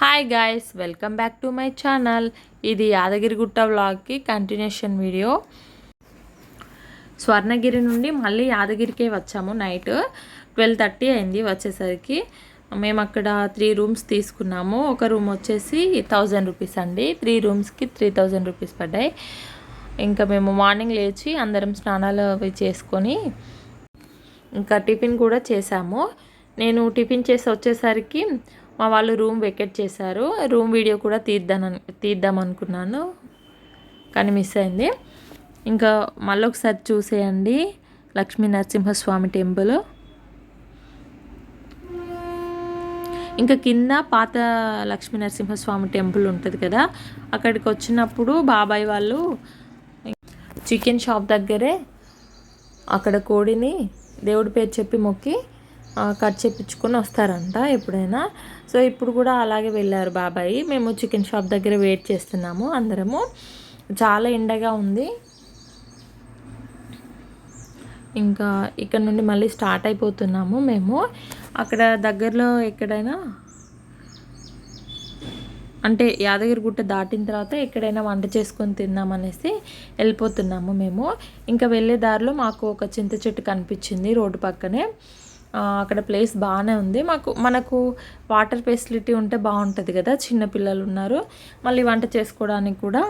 Hi guys welcome back to my channel ఇది యాదగిరిగుట్ట వ్లాగ్కి continuation video Swarnagiri నుండి మళ్ళీ యాదగిరికే వచ్చాము నైట్ ట్వెల్వ్ థర్టీ అయింది వచ్చేసరికి. మేము అక్కడ త్రీ రూమ్స్ తీసుకున్నాము. ఒక రూమ్ వచ్చేసి థౌజండ్ రూపీస్ అండి. త్రీ రూమ్స్కి త్రీ థౌజండ్ రూపీస్ పడ్డాయి. ఇంకా మేము మార్నింగ్ లేచి అందరం స్నానాలు అవి చేసుకొని ఇంకా టిఫిన్ కూడా చేసాము. నేను టిఫిన్ చేసి వచ్చేసరికి మా వాళ్ళు రూమ్ వెకెట్ చేశారు. రూమ్ వీడియో కూడా తీద్దాం తీద్దాం అనుకున్నాను. కానీ మిస్ అయింది. ఇంకా మళ్ళీ ఒకసారి చూసేయండి లక్ష్మీ నరసింహస్వామి టెంపుల్. ఇంకా కింద పాత లక్ష్మీ నరసింహస్వామి టెంపుల్ ఉంటుంది కదా అక్కడికి వచ్చినప్పుడు బాబాయ్ వాళ్ళు చికెన్ షాప్ దగ్గరే అక్కడ కోడిని దేవుడి పేరు చెప్పి మొక్కి కట్ చేపించుకొని వస్తారంట ఎప్పుడైనా. సో ఇప్పుడు కూడా అలాగే వెళ్ళారు బాబాయ్. మేము చికెన్ షాప్ దగ్గర వెయిట్ చేస్తున్నాము అందరము. చాలా ఎండగా ఉంది. ఇంకా ఇక్కడ నుండి మళ్ళీ స్టార్ట్ అయిపోతున్నాము మేము. అక్కడ దగ్గరలో ఎక్కడైనా? అంటే యాదగిరిగుట్ట దాటిన తర్వాత ఎక్కడైనా వంట చేసుకొని తిందామనేసి వెళ్ళిపోతున్నాము మేము. ఇంకా వెళ్ళే దారిలో మాకు ఒక చింత చెట్టు కనిపించింది రోడ్డు పక్కనే. అక్కడ ప్లేస్ బాగానే ఉంది. మాకు మనకు వాటర్ ఫెసిలిటీ ఉంటే బాగుంటుంది కదా చిన్నపిల్లలు ఉన్నారు. మళ్ళీ వంట చేసుకోవడానికి కూడా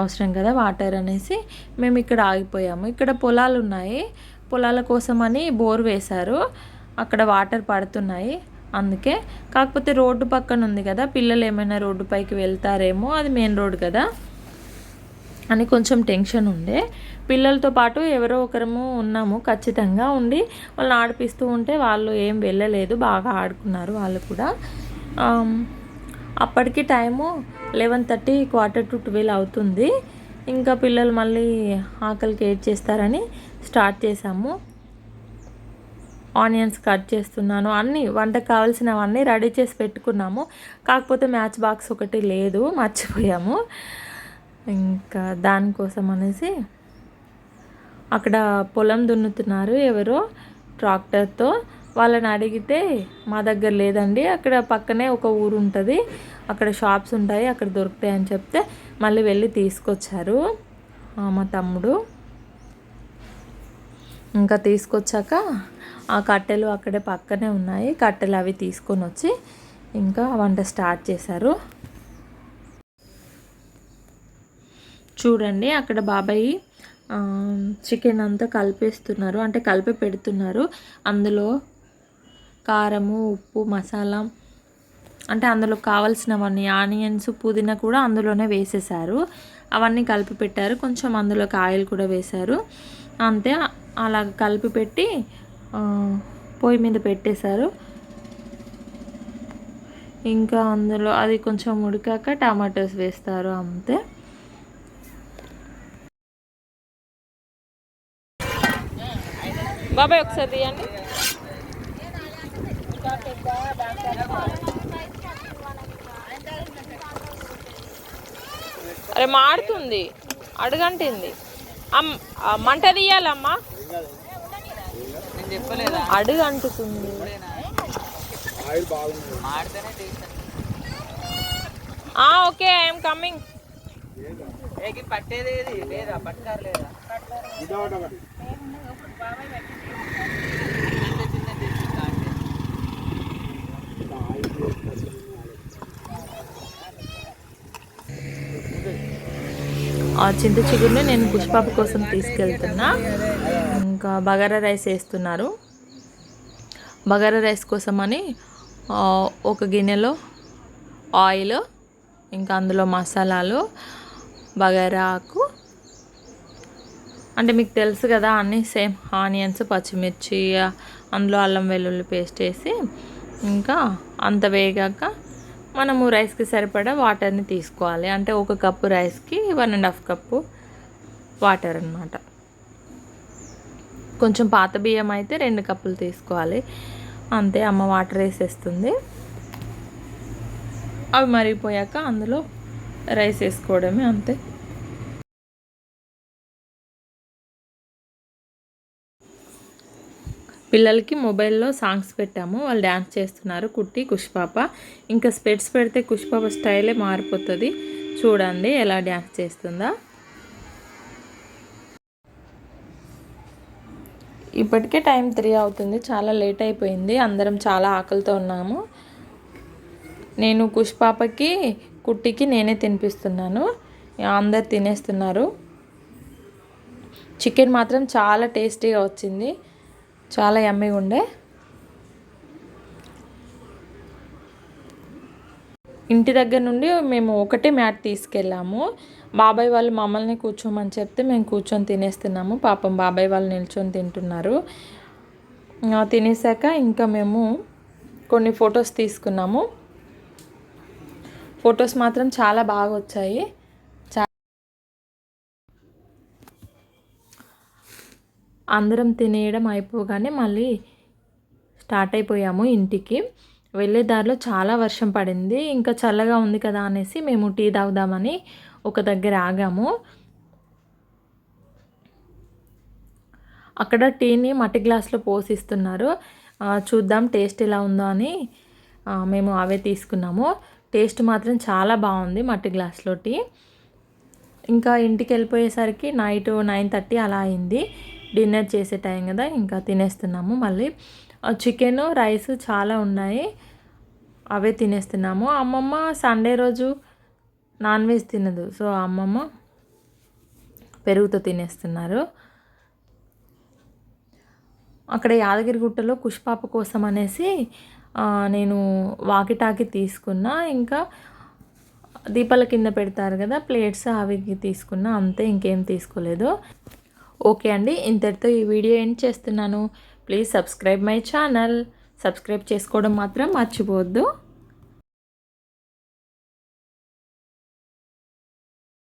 అవసరం కదా వాటర్ అనేసి. మేము ఇక్కడ ఆగిపోయాము. ఇక్కడ పొలాలు ఉన్నాయి. పొలాల కోసమని బోర్ వేశారు. అక్కడ వాటర్ పడుతున్నాయి అందుకే. కాకపోతే రోడ్డు పక్కన ఉంది కదా పిల్లలు ఏమైనా రోడ్డు పైకి వెళ్తారేమో అది మెయిన్ రోడ్ కదా. అని కొంచెం టెన్షన్ ఉండే. పిల్లలతో పాటు ఎవరో ఒకరము ఉన్నాము ఖచ్చితంగా ఉండి వాళ్ళని ఆడిపిస్తూ ఉంటే వాళ్ళు ఏం వెళ్ళలేదు బాగా ఆడుకున్నారు వాళ్ళు కూడా. అప్పటికి time eleven thirty quarter to twelve అవుతుంది. ఇంకా పిల్లలు మళ్ళీ ఆకలికి ఏడ్ చేస్తారని స్టార్ట్ చేసాము ఆనియన్స్ కట్ చేస్తున్నాను అన్నీ వంటకు కావాల్సినవన్నీ రెడీ చేసి పెట్టుకున్నాము. కాకపోతే మ్యాచ్ బాక్స్ ఒకటి లేదు మర్చిపోయాము. ఇంకా దానికోసం అనేసి అక్కడ పొలం దున్నుతున్నారు ఎవరో ట్రాక్టర్తో. వాళ్ళని అడిగితే మా దగ్గర లేదండి అక్కడ పక్కనే ఒక ఊరు ఉంటుంది అక్కడ షాప్స్ ఉంటాయి అక్కడ దొరుకుతాయి అని చెప్తే మళ్ళీ వెళ్ళి తీసుకొచ్చారు మా తమ్ముడు. ఇంకా తీసుకొచ్చాక ఆ కట్టెలు అక్కడే పక్కనే ఉన్నాయి కట్టెలు అవి తీసుకొని వచ్చి ఇంకా వంట స్టార్ట్ చేశారు. చూడండి అక్కడ బాబాయ్ చికెన్ అంతా కలిపేస్తున్నారు అంటే కలిపి పెడుతున్నారు. అందులో కారము ఉప్పు మసాలా అంటే అందులో కావాల్సినవన్నీ ఆనియన్స్ పుదీనా కూడా అందులోనే వేసేసారు అవన్నీ కలిపి పెట్టారు కొంచెం అందులోకి ఆయిల్ కూడా వేశారు. అంతే అలా కలిపి పెట్టి పొయ్యి మీద పెట్టేశారు. ఇంకా అందులో అది కొంచెం ఉడికాక టమాటోస్ వేస్తారు అంతే. బాబాయ్ ఒకసారి తీయండి. అరే మాడుతుంది. అడుగంటింది. మంట తీయాలమ్మా. అడుగు అంటుతుంది ఓకే ఐఎమ్ కమింగ్. పట్టేది లేదా? పట్టారు లేదా? ఆ చింత చిగురుని నేను పుష్పాప కోసం తీసుకెళ్తున్నా. ఇంకా బగారా రైస్ వేస్తున్నారు. బగారా రైస్ కోసం అని ఒక గిన్నెలో ఆయిల్ ఇంకా అందులో మసాలాలు బగారా ఆకు అంటే మీకు తెలుసు కదా అన్నీ సేమ్ ఆనియన్స్ పచ్చిమిర్చి అందులో అల్లం వెల్లుల్లి పేస్ట్ వేసి ఇంకా అంత వేగాక మనము రైస్కి సరిపడా వాటర్ని తీసుకోవాలి. అంటే ఒక కప్పు రైస్కి one and half cup water అనమాట కొంచెం పాత బియ్యం అయితే రెండు కప్పులు తీసుకోవాలి. అంతే అమ్మ వాటర్ వేసేస్తుంది. అవి మరిగిపోయాక అందులో రైస్ వేసుకోవడమే అంతే. పిల్లలకి మొబైల్లో సాంగ్స్ పెట్టాము. వాళ్ళు డ్యాన్స్ చేస్తున్నారు. కుట్టి కుష్పాప. ఇంకా స్పెట్స్ పెడితే కుష్పాప స్టైలే మారిపోతుంది. చూడండి ఎలా డ్యాన్స్ చేస్తుందా. ఇప్పటికే టైం త్రీ అవుతుంది. చాలా లేట్ అయిపోయింది. అందరం చాలా ఆకలితో ఉన్నాము. నేను కుష్పాపకి కుట్టికి నేనే తినిపిస్తున్నాను. అందరు తినేస్తున్నారు. చికెన్ మాత్రం చాలా టేస్టీగా వచ్చింది. చాలా యమ్మీగా ఉండే. ఇంటి దగ్గర నుండి మేము ఒకటే మ్యాట్ తీసుకెళ్ళాము. బాబాయ్ వాళ్ళు మమ్మల్ని కూర్చోమని చెప్తే మేము కూర్చొని తినేస్తున్నాము. పాపం బాబాయ్ వాళ్ళు నిల్చొని తింటున్నారు. తినేసాక ఇంకా మేము కొన్ని ఫొటోస్ తీసుకున్నాము. ఫొటోస్ మాత్రం చాలా బాగా వచ్చాయి. అందరం తినేయడం అయిపోగానే మళ్ళీ స్టార్ట్ అయిపోయాము ఇంటికి. వెళ్ళే దారిలో చాలా వర్షం పడింది. ఇంకా చల్లగా ఉంది కదా అనేసి మేము టీ తాగుదామని ఒక దగ్గర ఆగాము. అక్కడ టీని మట్టి గ్లాస్లో పోసిస్తున్నారు. చూద్దాం టేస్ట్ ఎలా ఉందో అని మేము అవే తీసుకున్నాము. టేస్ట్ మాత్రం చాలా బాగుంది మట్టి గ్లాస్లో టీ. ఇంకా ఇంటికి వెళ్ళిపోయేసరికి నైట్ నైన్ థర్టీ అలా అయింది. డిన్నర్ చేసే టైం కదా ఇంకా తినేస్తున్నాము మళ్ళీ. చికెన్ రైస్ చాలా ఉన్నాయి. అవే తినేస్తున్నాము. అమ్మమ్మ సండే రోజు నాన్ వెజ్ తినదు. సో అమ్మమ్మ పెరుగుతో తినేస్తున్నారు. అక్కడ యాదగిరిగుట్టలో కుష్పాప కోసం అనేసి నేను వాకిటాకి తీసుకున్నా. ఇంకా దీపాల కింద పెడతారు కదా ప్లేట్స్ అవి తీసుకున్నా. అంతే ఇంకేం తీసుకోలేదు. ఓకే అండి ఇంతటితో ఈ వీడియో ఎండ్ చేస్తున్నాను. Please subscribe my channel. Subscribe చేసుకోవడం మాత్రం మర్చిపోవద్దు.